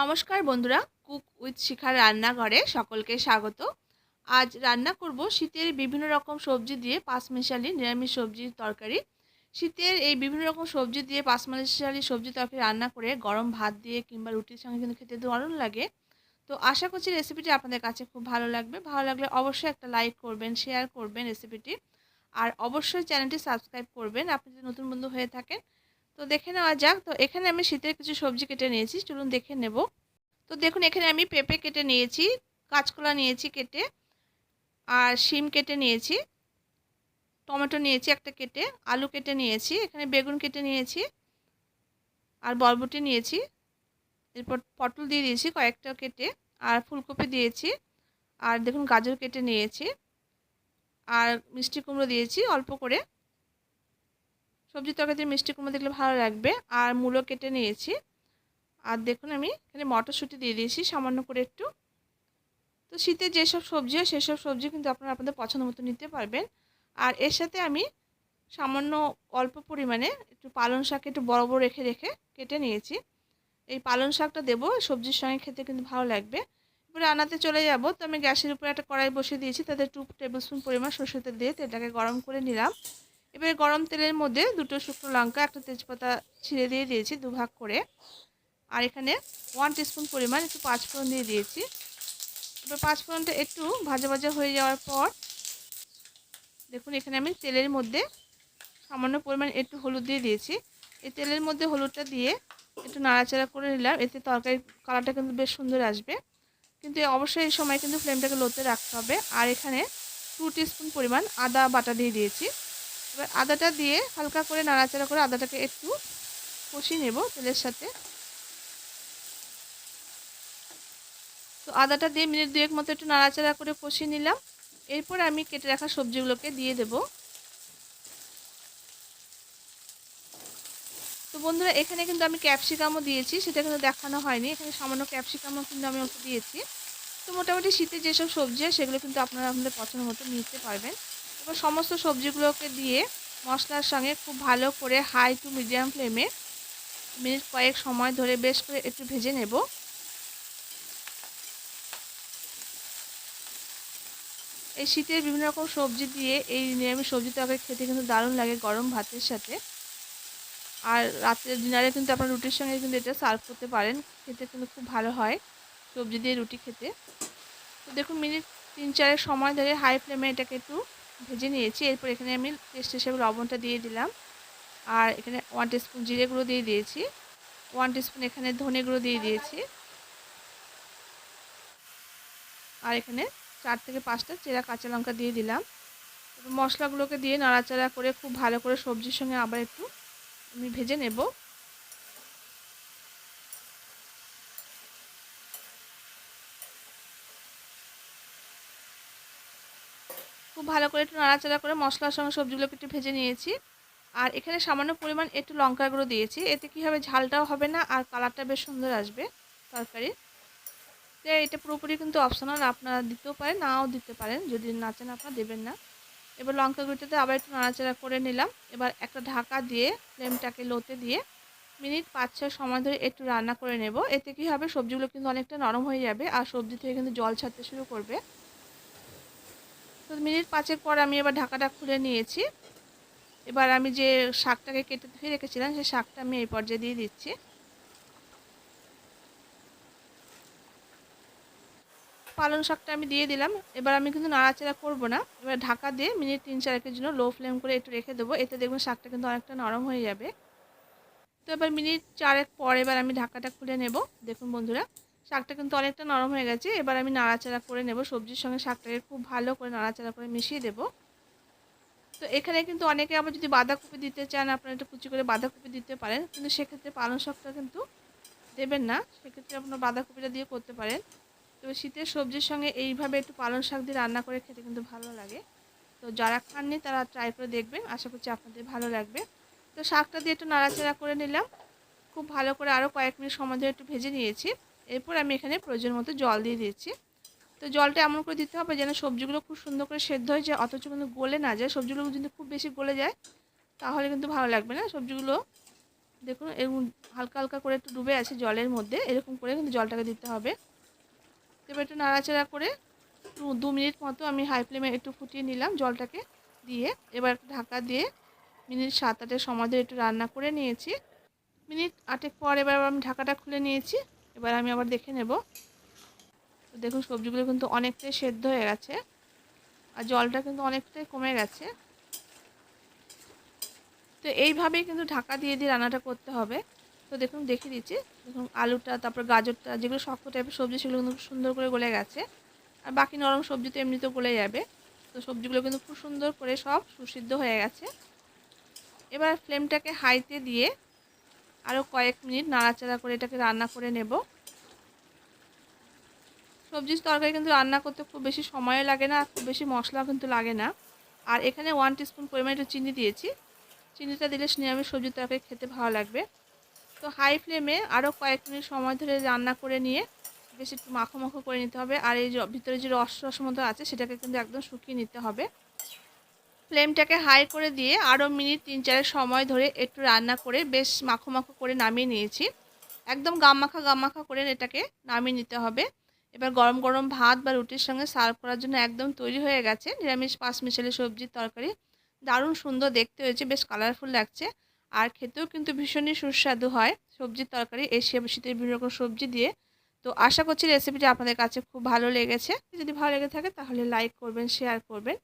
নমস্কার বন্ধুরা, cook with শিখার রান্নাঘরে সকলকে স্বাগত। আজ রান্না করব শীতের বিভিন্ন রকম সবজি দিয়ে পাঁচমিশালি নিরামিষ সবজির তরকারি। শীতের এই বিভিন্ন রকম সবজি দিয়ে পাঁচমিশালি সবজি তরকারি রান্না করে গরম ভাত দিয়ে কিংবা রুটির সঙ্গে কিন্তু খেতে দারুণ লাগে। তো আশা করছি রেসিপিটি আপনাদের কাছে খুব ভালো লাগবে। ভালো লাগলে অবশ্যই একটা লাইক করবেন শেয়ার করবেন রেসিপিটি আর অবশ্যই চ্যানেলটি সাবস্ক্রাইব করবেন। আপনি যদি নতুন বন্ধু হয়ে থাকেন তো দেখে নেওয়া যাক। তো এখানে আমি শীতের কিছু সবজি কেটে নিয়েছি, চলুন দেখে নেব। তো দেখুন, এখানে আমি পেঁপে কেটে নিয়েছি, কাঁচকলা নিয়েছি কেটে, আর শিম কেটে নিয়েছি, টমেটো নিয়েছি একটা কেটে, আলু কেটে নিয়েছি, এখানে বেগুন কেটে নিয়েছি, আর বরবটি নিয়েছি। এরপর পটল দিয়ে দিয়েছি কয়েকটা কেটে, আর ফুলকপি দিয়েছি, আর দেখুন গাজর কেটে নিয়েছি, আর মিষ্টি কুমড়ো দিয়েছি অল্প করে। সবজি তরকারিতে মিষ্টি কুমড়ো দেখলে ভালো লাগবে। আর মূলো কেটে নিয়েছি। আর দেখুন আমি এখানে মটরশুঁটি দিয়ে দিয়েছি, সামান্য করে একটু। তো শীতে যেসব সবজি হয়, সেসব সবজি কিন্তু আপনারা আপনাদের পছন্দ মতো নিতে পারবেন। আর এর সাথে আমি সামান্য অল্প পরিমাণে একটু পালং শাক একটু বড় বড় রেখে রেখে কেটে নিয়েছি। এই পালং শাকটা দেবো, সবজির সঙ্গে খেতে কিন্তু ভালো লাগবে। এবারে আনাতে চলে যাব। তো আমি গ্যাসের উপরে একটা কড়াই বসিয়ে দিয়েছি, তাতে টু টেবিল স্পুন পরিমাণ সরষের তেল দিয়ে তেলটাকে গরম করে নিলাম। এবারে গরম তেলের মধ্যে দুটো শুকনো লঙ্কা, একটা তেজপাতা ছিঁড়ে দিয়ে দিয়েছি দুভাগ করে। আর এখানে ওয়ান টিস্পুন পরিমাণ একটু পাঁচফোড়ন দিয়ে দিয়েছি। এবার পাঁচফোড়নটা একটু ভাজা ভাজা হয়ে যাওয়ার পর, দেখুন এখানে আমি তেলের মধ্যে সামান্য পরিমাণ একটু হলুদ দিয়ে দিয়েছি। এই তেলের মধ্যে হলুদটা দিয়ে একটু নাড়াচাড়া করে নিলাম, এতে তরকারির কালারটা কিন্তু বেশ সুন্দর আসবে। কিন্তু অবশ্যই এই সময় কিন্তু ফ্লেমটাকে লোতে রাখতে হবে। আর এখানে টু টিস্পুন পরিমাণ আদা বাটা দিয়ে দিয়েছি। এবার আদাটা দিয়ে হালকা করে নাড়াচাড়া করে আদাটাকে একটু কষিয়ে নেব তেলের সাথে। তো আদাটা দিয়ে মিনিট দুয়েক মতো একটু নাড়াচাড়া করে কষিয়ে নিলাম। এরপর আমি কেটে রাখা সবজিগুলোকে দিয়ে দেব। তো বন্ধুরা, এখানে কিন্তু আমি ক্যাপসিকামও দিয়েছি, সেটা কিন্তু দেখানো হয়নি। এখানে সামান্য ক্যাপসিকামও কিন্তু আমি ওকে দিয়েছি। তো মোটামুটি শীতে যেসব সবজি সেগুলো কিন্তু আপনারা আপনাদের পছন্দ মতো নিতে পারবেন। সমস্ত সবজিগুলোকে দিয়ে মশলার সঙ্গে খুব ভালো করে হাই টু মিডিয়াম ফ্লেমে মিনিট কয়েক সময় ধরে বেশ করে একটু ভেজে নেব। এই শীতের বিভিন্ন রকম সবজি দিয়ে এই নিরামিষ সবজি তরকারি খেতে কিন্তু দারুণ লাগে গরম ভাতের সাথে। আর রাতের ডিনারে কিন্তু আপনার রুটির সঙ্গে কিন্তু এটা সার্ভ করতে পারেন, খেতে কিন্তু খুব ভালো হয় সবজি দিয়ে রুটি খেতে। তো দেখুন মিনিট তিন চারের সময় ধরে হাই ফ্লেমে এটাকে একটু ভেজে নিয়েছি। এরপর এখানে আমি টেস্ট হিসেবে লবণটা দিয়ে দিলাম। আর এখানে ওয়ান টিস্পুন জিরে গুঁড়ো দিয়ে দিয়েছি। ওয়ান টিস্পুন এখানে ধনে গুঁড়ো দিয়ে দিয়েছি। আর এখানে চার থেকে পাঁচটা চেরা কাঁচা লঙ্কা দিয়ে দিলাম। মশলাগুলোকে দিয়ে নাড়াচাড়া করে খুব ভালো করে সবজির সঙ্গে আবার একটু আমি ভেজে নেব। খুব ভালো করে একটু নাড়াচাড়া করে মশলার সঙ্গে সবজিগুলোকে একটু ভেজে নিয়েছি। আর এখানে সামান্য পরিমাণ একটু লঙ্কার গুঁড়ো দিয়েছি। এতে কী হবে? ঝালটাও হবে না আর কালারটা বেশ সুন্দর আসবে তরকারি। তো এটা পুরোপুরি কিন্তু অপশনাল আপনারা দিতেও পারেন, নাও দিতে পারেন। যদি না চান আপনারা দেবেন না। এবার লঙ্কা গুঁড়োটাতে আবার একটু নাড়াচাড়া করে নিলাম। এবার একটা ঢাকা দিয়ে ফ্লেমটাকে লোতে দিয়ে মিনিট পাঁচ ছয় সময় ধরে একটু রান্না করে নেব। এতে কী হবে? সবজিগুলো কিন্তু অনেকটা নরম হয়ে যাবে আর সবজি থেকে কিন্তু জল ছাড়তে শুরু করবে। তো মিনিট, পাঁচের পর আমি এবার ঢাকাটা খুলে নিয়েছি। এবার আমি যে শাকটাকে কেটে ধুয়ে রেখেছিলাম, সেই শাকটা আমি এই পর্যায়ে দিয়ে দিচ্ছি। পালং শাকটা আমি দিয়ে দিলাম। এবার আমি কিন্তু নাড়াচাড়া করব না। এবার ঢাকা দিয়ে মিনিট তিন চারেকের জন্য লো ফ্লেম করে একটু রেখে দেবো। এতে দেখবেন শাকটা কিন্তু অনেকটা নরম হয়ে যাবে। তো এবার মিনিট চারেক পর এবার আমি ঢাকাটা খুলে নেব। দেখুন বন্ধুরা শাকটা কিন্তু অনেকটা নরম হয়ে গেছে। এবার আমি নাড়াচাড়া করে নেব। সবজির সঙ্গে শাকটাকে খুব ভালো করে নাড়াচাড়া করে মিশিয়ে দেব। তো এখানে কিন্তু অনেকে আবার যদি বাঁধাকপি দিতে চান, আপনারা একটু কুচি করে বাঁধাকপি দিতে পারেন। কিন্তু সেক্ষেত্রে পালং শাকটা কিন্তু দেবেন না। সেক্ষেত্রে আপনার বাঁধাকপিটা দিয়ে করতে পারেন। তো শীতের সবজির সঙ্গে এইভাবে একটু পালং শাক দিয়ে রান্না করে খেতে কিন্তু ভালো লাগে। তো যারা খাননি, তারা ট্রাই করে দেখবেন। আশা করছি আপনাদের ভালো লাগবে। তো শাকটা দিয়ে একটু নাড়াচাড়া করে নিলাম। খুব ভালো করে আরও কয়েক মিনিট সময় ধরে একটু ভেজে নিয়েছি। এরপর আমি এখানে প্রয়োজন মতো জল দিয়ে দিয়েছি। তো জলটা এমন করে দিতে হবে যেন সবজিগুলো খুব সুন্দর করে সেদ্ধ হয়ে যায়, অথচ কিন্তু গলে না যায়। সবজিগুলো যদি খুব বেশি গলে যায়, তাহলে কিন্তু ভালো লাগবে না। সবজিগুলো দেখুন, এরকম হালকা হালকা করে একটু ডুবে আছে জলের মধ্যে, এরকম করে কিন্তু জলটাকে দিতে হবে। এবার একটু নাড়াচাড়া করে দু মিনিট মতো আমি হাই ফ্লেমে একটু ফুটিয়ে নিলাম জলটাকে দিয়ে। এবার ঢাকা দিয়ে মিনিট সাত আটের সময় একটু রান্না করে নিয়েছি। মিনিট আটেক পর এবার আমি ঢাকাটা খুলে নিয়েছি। এবার আমি আবার দেখে নেব। তো দেখুন, সবজিগুলো কিন্তু অনেকটাই সেদ্ধ হয়ে গেছে আর জলটা কিন্তু অনেকটাই কমে গেছে। তো এইভাবেই কিন্তু ঢাকা দিয়ে দিয়ে রান্নাটা করতে হবে। তো দেখুন দেখে দিচ্ছি। দেখুন, আলুটা, তারপর গাজরটা, যেগুলো শক্ত টাইপের সবজি, সেগুলো কিন্তু সুন্দর করে গলে গেছে। আর বাকি নরম সবজি তো এমনিতেও গলে যাবে। তো সবজিগুলো কিন্তু খুব সুন্দর করে সব সুসিদ্ধ হয়ে গেছে। এবার ফ্লেমটাকে হাইতে দিয়ে আরও কয়েক মিনিট নাড়াচাড়া করে এটাকে রান্না করে নেব। সবজির তরকারি কিন্তু রান্না করতে খুব বেশি সময়ও লাগে না, খুব বেশি মশলাও কিন্তু লাগে না। আর এখানে ওয়ান টিস্পুন পরিমাণে একটু চিনি দিয়েছি। চিনিটা দিলে নিরামিষ সবজির তরকারি খেতে ভালো লাগবে। তো হাই ফ্লেমে আরও কয়েক মিনিট সময় ধরে রান্না করে নিয়ে বেশ একটু মাখো মাখো করে নিতে হবে। আর এই ভিতরে যে রস রস মতো আছে, সেটাকে কিন্তু একদম শুকিয়ে নিতে হবে। ফ্লেমটাকে হাই করে দিয়ে আরও মিনিট তিন চারের সময় ধরে একটু রান্না করে বেশ মাখো মাখো করে নামিয়ে নিয়েছি। একদম গামমাখা গামমাখা করে এটাকে নামিয়ে নিতে হবে। এবার গরম গরম ভাত বা রুটির সঙ্গে সার্ভ করার জন্য একদম তৈরি হয়ে গেছে নিরামিষ পাঁচ মিশালি সবজির তরকারি। দারুণ সুন্দর দেখতে হয়েছে, বেশ কালারফুল লাগছে। আর খেতেও কিন্তু ভীষণই সুস্বাদু হয় সবজির তরকারি, এশিয়া শীতের বিভিন্ন রকম সবজি দিয়ে। তো আশা করছি রেসিপিটি আপনাদের কাছে খুব ভালো লেগেছে। যদি ভালো লেগে থাকে তাহলে লাইক করবেন শেয়ার করবেন।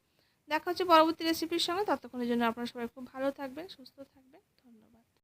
দেখা হচ্ছে পরবর্তী রেসিপির সঙ্গে। ততক্ষণের জন্য আপনারা সবাই খুব ভালো থাকবেন সুস্থ থাকবেন।